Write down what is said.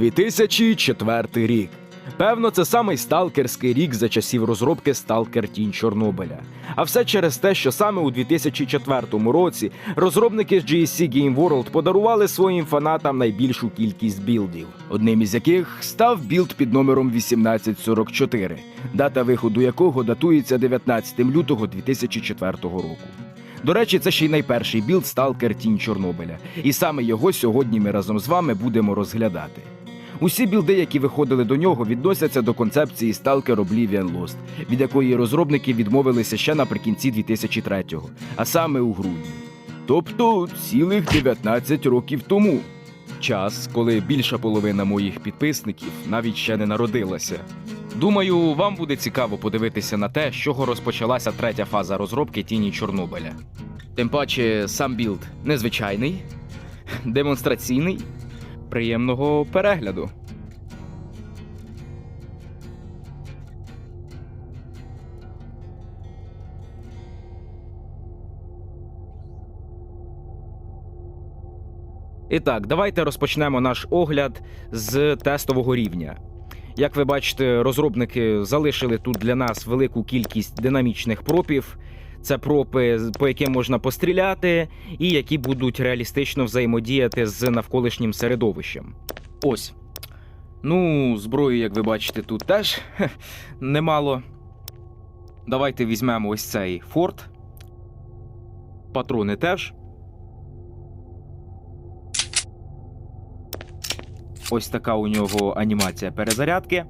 2004 рік. Певно, це самий сталкерський рік за часів розробки Сталкер Тінь Чорнобиля. А все через те, що саме у 2004 році розробники з GSC Game World подарували своїм фанатам найбільшу кількість білдів, одним із яких став білд під номером 1844, дата виходу якого датується 19 лютого 2004 року. До речі, це ще й найперший білд Сталкер Тінь Чорнобиля, і саме його сьогодні ми разом з вами будемо розглядати. Усі білди, які виходили до нього, відносяться до концепції Stalker Oblivion Lost, від якої розробники відмовилися ще наприкінці 2003-го, а саме у грудні. Тобто цілих 19 років тому. Час, коли більша половина моїх підписників навіть ще не народилася. Думаю, вам буде цікаво подивитися на те, з чого розпочалася третя фаза розробки тіні Чорнобиля. Тим паче, сам білд незвичайний, демонстраційний. Приємного перегляду. І так, давайте розпочнемо наш огляд з тестового рівня. Як ви бачите, розробники залишили тут для нас велику кількість динамічних пропів. Це пропи, по яким можна постріляти, і які будуть реалістично взаємодіяти з навколишнім середовищем. Ось. Ну, зброю, як ви бачите, тут теж немало. Давайте візьмемо ось цей форт. Патрони теж. Ось така у нього анімація перезарядки.